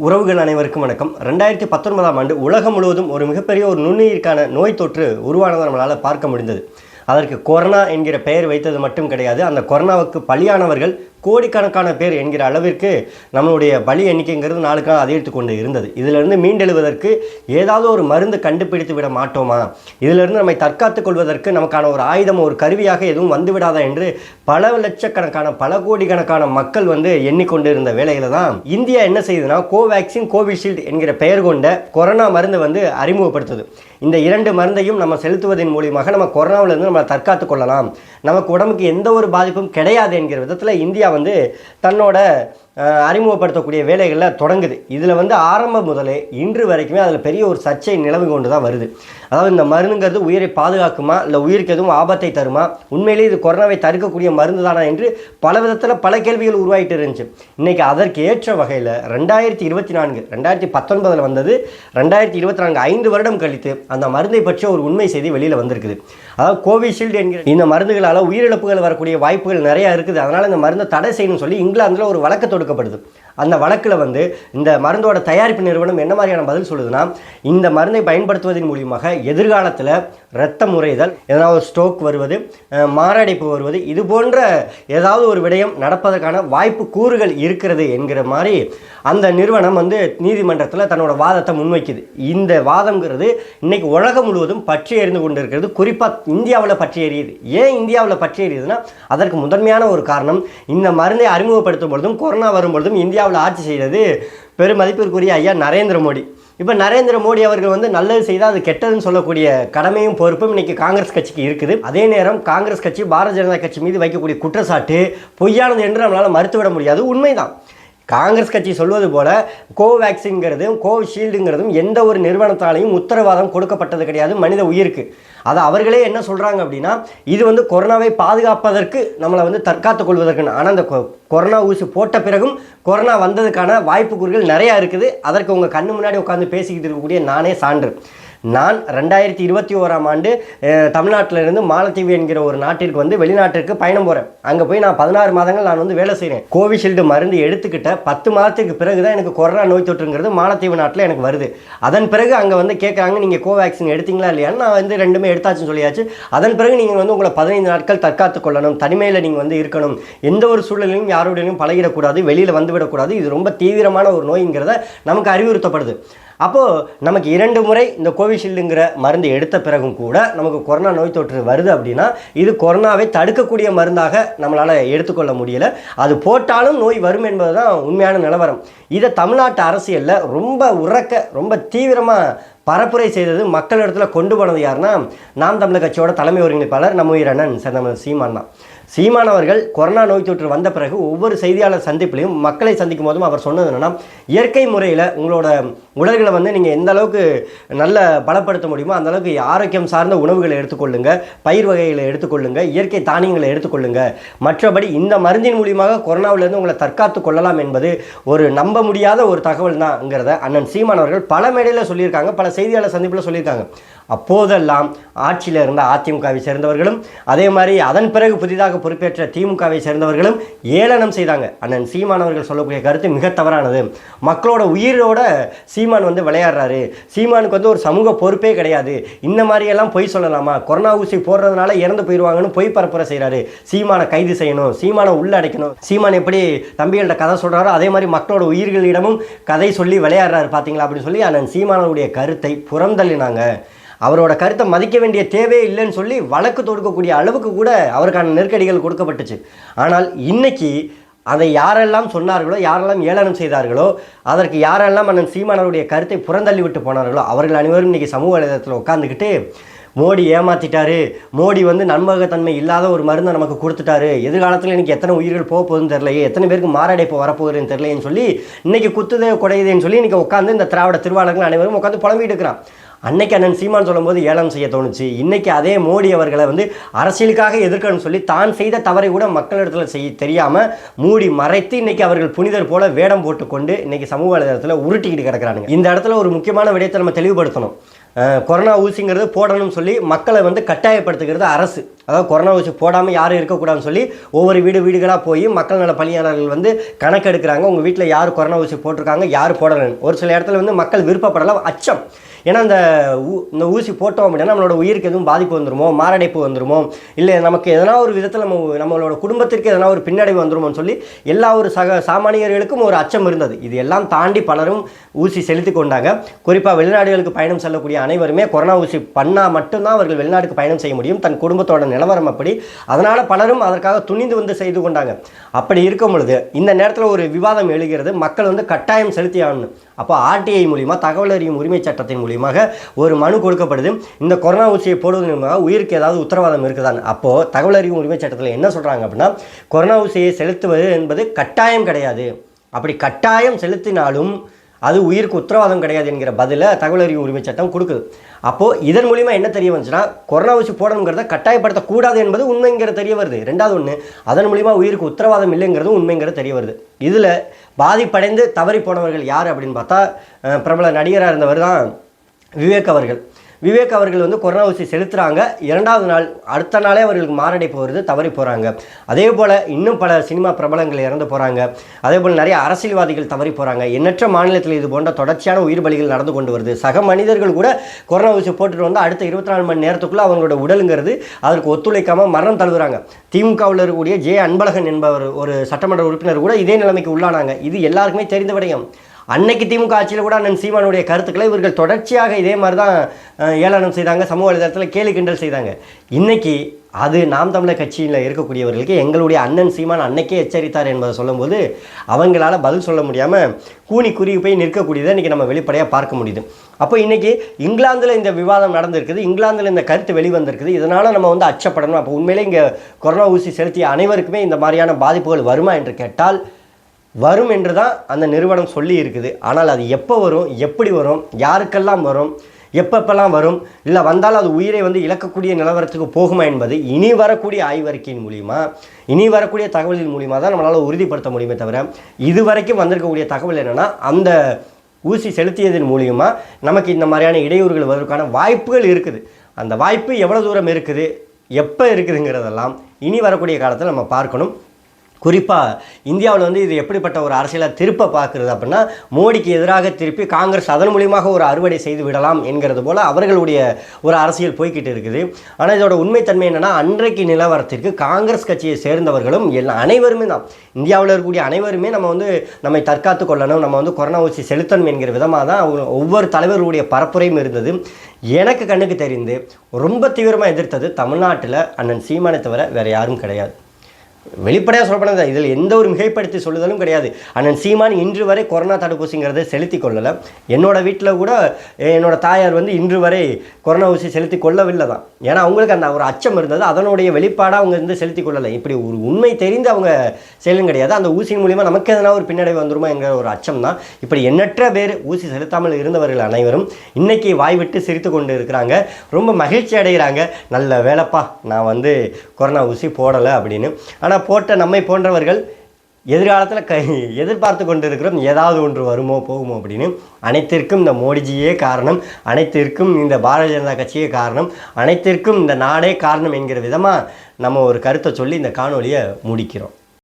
உறவுகள் அனைவருக்கும் வணக்கம். ரெண்டாயிரத்தி பத்தொன்பதாம் ஆண்டு உலகம் முழுவதும் ஒரு மிகப்பெரிய ஒரு நுண்ணுயிர்க்கான நோய் தொற்று உருவானதை நம்மளால் பார்க்க முடிந்தது. அதற்கு கொரோனா என்கிற பெயர் வைத்தது மட்டும் கிடையாது. அந்த கொரோனாவுக்கு பலியானவர்கள் கோடிக்கணக்கான பேர் என்கிற அளவிற்கு நம்மளுடைய பலி எண்ணிக்கைங்கிறது நாளுக்கு நாள் அதிகரித்து கொண்டு இருந்தது. இதிலிருந்து மீண்டெழுவதற்கு ஏதாவது ஒரு மருந்து கண்டுபிடித்து விட மாட்டோமா? இதிலிருந்து நம்மை தற்காத்துக் கொள்வதற்கு நமக்கான ஒரு ஆயுதம் ஒரு கருவியாக எதுவும் வந்துவிடாதா என்று பல லட்சக்கணக்கான பல கோடிக்கணக்கான மக்கள் வந்து எண்ணிக்கொண்டு இருந்த வேலையில் தான் இந்தியா என்ன செய்யுதுன்னா கோவேக்சின் கோவிஷீல்டு என்கிற பெயர் கொண்ட கொரோனா மருந்து வந்து அறிமுகப்படுத்துது. இந்த இரண்டு மருந்தையும் நம்ம செலுத்துவதன் மூலியமாக நம்ம கொரோனாவிலிருந்து நம்ம தற்காத்துக் கொள்ளலாம். நமக்கு உடம்புக்கு எந்த ஒரு பாதிப்பும் கிடையாது என்கிற விதத்தில் இந்தியா வந்து தன்னோட அறிமுகப்படுத்தக்கூடிய வேலைகளில் தொடங்குது. இதில் வந்து ஆரம்பம் முதலே இன்று வரைக்குமே அதில் பெரிய ஒரு சர்ச்சை நிலவு கொண்டு தான் வருது. அதாவது இந்த மருந்துங்கிறது உயிரை பாதுகாக்குமா? இல்லை உயிருக்கு எதுவும் ஆபத்தை தருமா? உண்மையிலேயே இது கொரோனாவை தடுக்கக்கூடிய மருந்து தானா என்று பல விதத்தில் பல கேள்விகள் உருவாகிட்டு இருந்துச்சு. இன்றைக்கி அதற்கு ஏற்ற வகையில் ரெண்டாயிரத்தி இருபத்தி நான்கு ரெண்டாயிரத்தி பத்தொன்பதில் வந்தது ரெண்டாயிரத்தி இருபத்தி நான்கு ஐந்து வருடம் கழித்து அந்த மருந்தை பற்றிய ஒரு உண்மை செய்தி வெளியில் வந்திருக்குது. அதாவது கோவிஷீல்டு என்கிற இந்த மருந்துகளால் உயிரிழப்புகள் வரக்கூடிய வாய்ப்புகள் நிறையா இருக்குது. அதனால் இந்த மருந்தை தடை செய்யணும்னு சொல்லி இங்கிலாந்தில் ஒரு வழக்கத்தோடு കൊടുക്കപ്പെടുത്തും அந்த வழக்கில் வந்து இந்த மருந்தோட தயாரிப்பு நிறுவனம் என்ன மாதிரியான பதில் சொல்லுதுன்னா இந்த மருந்தை பயன்படுத்துவதன் மூலியமாக எதிர்காலத்தில் இரத்த முறைதல் ஏதாவது ஒரு ஸ்ட்ரோக் வருவது மாரடைப்பு வருவது இது போன்ற ஏதாவது ஒரு விடயம் நடப்பதற்கான வாய்ப்பு கூறுகள் இருக்கிறது என்கிற மாதிரி அந்த நிறுவனம் வந்து நீதிமன்றத்தில் தன்னோட வாதத்தை முன்வைக்குது. இந்த வாதம்ங்கிறது இன்னைக்கு உலகம் முழுவதும் பற்றி எறிந்து கொண்டு இருக்கிறது குறிப்பாக இந்தியாவில் பற்றி எறியுது ஏன் இந்தியாவில் பற்றி எறியுதுன்னா அதற்கு முதன்மையான ஒரு காரணம் இந்த மருந்தை அறிமுகப்படுத்தும் பொழுதும் கொரோனா வரும் பொழுதும் இந்தியாவில் ஆட்சி செய்தது பெருமதிப்பிற்குரிய ஐயா நரேந்திர மோடி. இப்போ நரேந்திர மோடி அவர்கள் வந்து நல்லது செய்தால் அது கெட்டதுன்னு சொல்லக்கூடிய கடமையும் பொறுப்பும் இன்னைக்கு காங்கிரஸ் கட்சிக்கு இருக்குது. அதே நேரம் காங்கிரஸ் கட்சி பாரதிய ஜனதா கட்சி மீது வைக்கக்கூடிய குற்றச்சாட்டு பொய்யானது என்று நம்மளால் மறுத்துவிட முடியாது. உண்மைதான். காங்கிரஸ் கட்சி சொல்வது போல கோவேக்சின்ங்கிறதும் கோவிஷீல்டுங்கிறதும் எந்த ஒரு நிறுவனத்தாலையும் உத்தரவாதம் கொடுக்கப்பட்டது கிடையாது மனித உயிருக்கு. அதை அவர்களே என்ன சொல்கிறாங்க அப்படின்னா இது வந்து கொரோனாவை பாதுகாப்பதற்கு நம்மளை வந்து தற்காத்துக் கொள்வதற்குன்னு. ஆனால் அந்த கொ- கொரோனா ஊசி போட்ட பிறகும் கொரோனா வந்ததுக்கான வாய்ப்புக்கூறுகள் நிறையா இருக்குது. அதற்கு உங்கள் கண்ணு முன்னாடி உட்காந்து பேசிக்கிட்டு இருக்கக்கூடிய நானே சான்று. நான் ரெண்டாயிரத்தி இருபத்தி ஓராம் ஆண்டு தமிழ்நாட்டிலிருந்து இருந்து மாலத்தீவு என்கிற ஒரு நாட்டிற்கு வந்து வெளிநாட்டிற்கு பயணம் போகிறேன் அங்கே போய் நான் பதினாறு மாதங்கள் நான் வந்து வேலை செய்கிறேன் கோவிஷீல்டு மருந்து எடுத்துக்கிட்ட பத்து மாதத்துக்கு பிறகு தான் எனக்கு கொரோனா நோய் தொற்றுங்கிறது மாலத்தீவு நாட்டில் எனக்கு வருது. அதன் பிறகு அங்கே வந்து கேட்குறாங்க நீங்கள் கோவேக்சின் எடுத்தீங்களா இல்லையான்னு? நான் வந்து ரெண்டுமே எடுத்தாச்சுன்னு சொல்லியாச்சு. அதன் பிறகு நீங்கள் வந்து உங்களை பதினைந்து நாட்கள் தற்காத்துக் கொள்ளணும் தனிமையில் நீங்கள் வந்து இருக்கணும். எந்த ஒரு சூழலிலும் யாரோடையும் பழகிடக்கூடாது வெளியில் வந்துவிடக்கூடாது. இது ரொம்ப தீவிரமான ஒரு நோய்ங்கிறத நமக்கு அறிவுறுத்தப்படுது. அப்போது நமக்கு இரண்டு முறை இந்த கோவிஷீல்டுங்கிற மருந்து எடுத்த பிறகும் கூட நமக்கு கொரோனா நோய் தொற்று வருது அப்படின்னா இது கொரோனாவை தடுக்கக்கூடிய மருந்தாக நம்மளால் எடுத்துக்கொள்ள முடியலை. அது போட்டாலும் நோய் வரும் என்பது தான் உண்மையான நிலவரம். இதை தமிழ்நாட்டு அரசியலில் ரொம்ப உறக்க ரொம்ப தீவிரமாக பரப்புரை செய்தது மக்களிடத்தில் கொண்டு போனது யாருன்னா நாம் தமிழர் கட்சியோட தலைமை ஒருங்கிணைப்பாளர் நம்ம உயிரண்ணன் செந்தமிழ் சீமான் தான். சீமான் அவர்கள் கொரோனா நோய் தொற்று வந்த பிறகு ஒவ்வொரு செய்தியாளர் சந்திப்பிலையும் மக்களை சந்திக்கும் போதும் அவர் சொன்னது என்னென்னா இயற்கை முறையில் உங்களோட உடல்களை வந்து நீங்கள் எந்த அளவுக்கு நல்ல பலப்படுத்த முடியுமோ அந்த அளவுக்கு ஆரோக்கியம் சார்ந்த உணவுகளை எடுத்துக்கொள்ளுங்க. பயிர் வகைகளை எடுத்துக்கொள்ளுங்க. இயற்கை தானியங்களை எடுத்துக்கொள்ளுங்க. மற்றபடி இந்த மருந்தின் மூலியமாக கொரோனாவிலிருந்து உங்களை தற்காத்து கொள்ளலாம் என்பது ஒரு நம்ப முடியாத ஒரு தகவல் தான்ங்கிறத அண்ணன் சீமான் அவர்கள் பல மேடையில் சொல்லியிருக்காங்க. பல செய்தியாளர் சந்திப்பில் சொல்லியிருக்காங்க. அப்போதெல்லாம் ஆட்சியில் இருந்த அதிமுகவை சேர்ந்தவர்களும் அதே மாதிரி அதன் பிறகு புதிதாக பொறுப்பேற்ற திமுகவை சேர்ந்தவர்களும் ஏளனம் செய்தாங்க. அண்ணன் சீமானவர்கள் சொல்லக்கூடிய கருத்து மிக தவறானது. மக்களோட உயிரோட சீ சீமான் வந்து விளையாடுறாரு. சீமானுக்கு வந்து ஒரு சமூக பொறுப்பே கிடையாது. இந்த மாதிரியெல்லாம் பொய் சொல்லலாமா? கொரோனா ஊசி போடுறதுனால இறந்து போயிடுவாங்கன்னு பொய் பரப்புரை செய்கிறாரு சீமானை கைது செய்யணும். சீமானை உள்ள அடைக்கணும். சீமான் எப்படி தம்பிகள்கிட்ட கதை சொல்கிறாரோ அதே மாதிரி மக்களோட உயிர்களிடமும் கதை சொல்லி விளையாடுறாரு பார்த்தீங்களா அப்படின்னு சொல்லி அண்ணன் சீமானனுடைய கருத்தை புறந்தள்ளினாங்க. அவரோட கருத்தை மதிக்க வேண்டிய தேவையே இல்லைன்னு சொல்லி வழக்கு தொடுக்கக்கூடிய அளவுக்கு கூட அவருக்கான நெருக்கடிகள் கொடுக்கப்பட்டுச்சு. ஆனால் இன்னைக்கு அதை யாரெல்லாம் சொன்னார்களோ யாரெல்லாம் ஏளனம் செய்தார்களோ அதற்கு யாரெல்லாம் அண்ணன் சீமானவருடைய கருத்தை புறந்தள்ளி விட்டு போனார்களோ அவர்கள் அனைவரும் இன்னைக்கு சமூக வலைதளத்தில் உட்காந்துக்கிட்டு மோடி ஏமாத்திட்டாரு மோடி வந்து நம்பகத்தன்மை இல்லாத ஒரு மருந்தை நமக்கு கொடுத்துட்டாரு எதிர்காலத்தில் எனக்கு எத்தனை உயிர்கள் போக போகுதுன்னு தெரியலையே எத்தனை பேருக்கு மாரடைப்பு வரப்போகுதுன்னு தெரியலையேன்னு சொல்லி இன்னைக்கு குத்துதே குடையுதுன்னு சொல்லி இன்றைக்கி உட்காந்து இந்த திராவிட திருவாளர்கள் அனைவரும் உட்காந்து புலம்பிட்டு இருக்கிறான். அன்னைக்கு அண்ணன் சீமான் சொல்லும்போது ஏளனம் செய்ய தோணுச்சு. இன்னைக்கு அதே மோடி அவர்களை வந்து அரசியலுக்காக எதிர்க்கணும்னு சொல்லி தான் செய்த தவறை கூட மக்களிடத்தில் செய்ய தெரியாமல் மூடி மறைத்து இன்னைக்கு அவர்கள் புனிதர் போல வேடம் போட்டுக்கொண்டு இன்னைக்கு சமூக வலைதளத்தில் உருட்டிக்கிட்டு கிடக்கிறாங்க இந்த இடத்துல ஒரு முக்கியமான விடயத்தை நம்ம தெளிவுபடுத்தணும். கொரோனா ஊசிங்கிறது போடணும்னு சொல்லி மக்களை வந்து கட்டாயப்படுத்துகிறது அரசு. அதாவது கொரோனா ஊசி போடாமல் யாரும் இருக்கக்கூடாதுன்னு சொல்லி ஒவ்வொரு வீடு வீடுகளாக போய் மக்கள் நல பணியாளர்கள் வந்து கணக்கெடுக்கிறாங்க. உங்கள் வீட்டில் யார் கொரோனா ஊசி போட்டிருக்காங்க யார் போடலன்னு. ஒரு சில இடத்துல வந்து மக்கள் விருப்பப்படலாம் அச்சம். ஏன்னா இந்த ஊ- இந்த ஊசி போட்டோம் அப்படின்னா நம்மளோட உயிருக்கு எதுவும் பாதிப்பு வந்துருமோ? மாரடைப்பு வந்துருமோ? இல்லை நமக்கு எதனா ஒரு விதத்தில் நம்ம நம்மளோட குடும்பத்திற்கு எதனா ஒரு பின்னடைவு வந்துருமோன்னு சொல்லி எல்லா ஒரு சக சாமானியர்களுக்கும் ஒரு அச்சம் இருந்தது. இது எல்லாம் தாண்டி பலரும் ஊசி செலுத்தி கொண்டாங்க. குறிப்பாக வெளிநாடுகளுக்கு பயணம் செல்லக்கூடிய அனைவருமே கொரோனா ஊசி பண்ணால் மட்டும்தான் அவர்கள் வெளிநாட்டுக்கு பயணம் செய்ய முடியும். தன் குடும்பத்தோட நிலவரம் அப்படி. அதனால் பலரும் அதற்காக துணிந்து வந்து செய்து கொண்டாங்க. அப்படி இருக்கும் பொழுது இந்த நேரத்தில் ஒரு விவாதம் எழுகிறது. மக்கள் வந்து கட்டாயம் செலுத்தி ஆகணும். அப்போ ஆர்டிஐ மூலிமா தகவல் அறியும் உரிமை சட்டத்தின் மூலியமாக ஒரு மனு கொடுக்கப்படுது. இந்த கொரோனா ஊசியை போடுவதன் மூலமாக உயிருக்கு ஏதாவது உத்தரவாதம் இருக்குதான் அப்போது தகவல் அறிவு உரிமை சட்டத்தில் என்ன சொல்கிறாங்க அப்படின்னா கொரோனா ஊசியை செலுத்துவது என்பது கட்டாயம் கிடையாது. அப்படி கட்டாயம் செலுத்தினாலும் அது உயிருக்கு உத்தரவாதம் கிடையாது என்கிற பதிலை தகவல் அறிவு உரிமை சட்டம் கொடுக்குது. அப்போது இதன் மூலிமா என்ன தெரிய வந்துச்சுன்னா கொரோனா ஊசி போடணுங்கிறத கட்டாயப்படுத்தக்கூடாது என்பது உண்மைங்கிற தெரிய வருது. ரெண்டாவது ஒன்று அதன் மூலிமா உயிருக்கு உத்தரவாதம் இல்லைங்கிறதும் உண்மைங்கிறது தெரிய வருது. இதில் பாதிப்படைந்து தவறி போனவர்கள் யார் அப்படின்னு பார்த்தா பிரபல நடிகராக இருந்தவர் தான் விவேக் அவர்கள். விவேக் அவர்கள் வந்து கொரோனா ஊசி செலுத்துகிறாங்க இரண்டாவது நாள் அடுத்த நாளே அவர்களுக்கு மாரடைப்பு வருது தவறி போகிறாங்க அதே போல் இன்னும் பல சினிமா பிரபலங்கள் இறந்து போகிறாங்க அதே போல் நிறைய அரசியல்வாதிகள் தவறி போகிறாங்க எண்ணற்ற மாநிலத்தில் இது போன்ற தொடர்ச்சியான உயிர் பலிகள் நடந்து கொண்டு வருது. சக மனிதர்கள் கூட கொரோனா ஊசி போட்டுட்டு வந்து அடுத்த இருபத்தி நாலு மணி நேரத்துக்குள்ளே அவங்களோட உடலுங்கிறது அதற்கு ஒத்துழைக்காமல் மரணம் தழுவுறாங்க. திமுகவில் இருக்கக்கூடிய ஜே அன்பழகன் என்பவர் ஒரு சட்டமன்ற உறுப்பினர் கூட இதே நிலைமைக்கு உள்ளானாங்க. இது எல்லாருக்குமே தெரிந்த விடயம். அன்னைக்கு திமுக ஆட்சியில் கூட அண்ணன் சீமானுடைய கருத்துக்களை இவர்கள் தொடர்ச்சியாக இதே மாதிரி தான் ஏளனம் செய்தாங்க. சமூக வலைதளத்தில் கேலி கிண்டல் செய்தாங்க. இன்னைக்கு அது நாம் தமிழர் கட்சியில் இருக்கக்கூடியவர்களுக்கு எங்களுடைய அண்ணன் சீமான் அன்னைக்கே எச்சரித்தார் என்பதை சொல்லும்போது அவங்களால பதில் சொல்ல முடியாமல் கூனி குறுகி போய் நிற்கக்கூடியதை இன்றைக்கி நம்ம வெளிப்படையாக பார்க்க முடியுது. அப்போ இன்றைக்கி இங்கிலாந்தில் இந்த விவாதம் நடந்திருக்குது இங்கிலாந்தில் இந்த கருத்து வெளிவந்திருக்குது. இதனால் நம்ம வந்து அச்சப்படணும். அப்போ உண்மையிலே இங்கே கொரோனா ஊசி செலுத்திய அனைவருக்குமே இந்த மாதிரியான பாதிப்புகள் வருமா என்று கேட்டால் வரும் என்று தான் அந்த நிறுவனம் சொல்லி இருக்குது. ஆனால் அது எப்போ வரும் எப்படி வரும் யாருக்கெல்லாம் வரும் எப்பப்பெல்லாம் வரும் இல்லை வந்தால் அது உயிரை வந்து இழக்கக்கூடிய நிலவரத்துக்கு போகுமா என்பது இனி வரக்கூடிய ஆய்வறிக்கையின் மூலிமா இனி வரக்கூடிய தகவலின் மூலிமா தான் நம்மளால் உறுதிப்படுத்த முடியுமே தவிர இதுவரைக்கும் வந்திருக்கக்கூடிய தகவல் என்னென்னா அந்த ஊசி செலுத்தியதன் மூலிமா நமக்கு இந்த மாதிரியான இடையூறுகள் வருவதற்கான வாய்ப்புகள் இருக்குது. அந்த வாய்ப்பு எவ்வளோ தூரம் இருக்குது எப்போ இருக்குதுங்கிறதெல்லாம் இனி வரக்கூடிய காலத்தில் நம்ம பார்க்கணும். குறிப்பாக இந்தியாவில் வந்து இது எப்படிப்பட்ட ஒரு அரசியலை திருப்ப பார்க்குறது அப்படின்னா மோடிக்கு எதிராக திருப்பி காங்கிரஸ் அதன் மூலியமாக ஒரு அறுவடை செய்து விடலாம் என்கிறது போல் அவர்களுடைய ஒரு அரசியல் போய்கிட்டு இருக்குது. ஆனால் இதோட உண்மைத்தன்மை என்னென்னா அன்றைக்கு நிலவரத்திற்கு காங்கிரஸ் கட்சியை சேர்ந்தவர்களும் எல்லா அனைவருமே தான். இந்தியாவில் இருக்கக்கூடிய அனைவருமே நம்ம வந்து நம்மை தற்காத்து கொள்ளணும் நம்ம வந்து கொரோனா ஊசி செலுத்தணும் என்கிற விதமாக தான் ஒவ்வொரு தலைவர்களுடைய பரப்புரையும் இருந்தது. எனக்கு கண்ணுக்கு தெரிந்து ரொம்ப தீவிரமாக எதிர்த்தது தமிழ்நாட்டில் அண்ணன் சீமானை தவிர வேறு யாரும் கிடையாது. வெளிப்படையாக சொல்லப்படாத இதில் எந்த ஒரு மிகைப்படுத்தி சொல்லுதலும் கிடையாது. அண்ணன் சீமான் இன்று வரை கொரோனா தடுப்பூசிங்கிறத செலுத்தி கொள்ளலை. என்னோட வீட்டில் கூட என்னோட தாயார் வந்து இன்று வரை கொரோனா ஊசி செலுத்தி கொள்ளவில்லை தான். ஏன்னா அவங்களுக்கு அந்த ஒரு அச்சம் இருந்தது. அதனுடைய வெளிப்பாடாக அவங்க வந்து செலுத்தி கொள்ளலை. இப்படி ஒரு உண்மை தெரிந்து அவங்க செயலும் கிடையாது. அந்த ஊசியின் மூலிமா நமக்கு எதனா ஒரு பின்னடைவு வந்துருமா என்கிற ஒரு அச்சம் தான். இப்படி எண்ணற்ற பேர் ஊசி செலுத்தாமல் இருந்தவர்கள் அனைவரும் இன்றைக்கி வாய் விட்டு சிரித்து கொண்டு இருக்கிறாங்க ரொம்ப மகிழ்ச்சி அடைகிறாங்க. நல்ல வேலைப்பா நான் வந்து கொரோனா ஊசி போடலை அப்படின்னு. ஆனால் போட்ட நம்மை போன்றவர்கள் எதிர்காலத்தில் க எதிர்பார்த்து கொண்டு இருக்கிறோம் ஏதாவது ஒன்று வருமோ போகுமோ அப்படின்னு. அனைத்திற்கும் இந்த மோடிஜியே காரணம் அனைத்திற்கும் இந்த பாரதிய ஜனதா கட்சியே காரணம் அனைத்திற்கும் இந்த நாடே காரணம் என்கிற விதமாக நம்ம ஒரு கருத்தை சொல்லி இந்த காணொலியை முடிக்கிறோம்.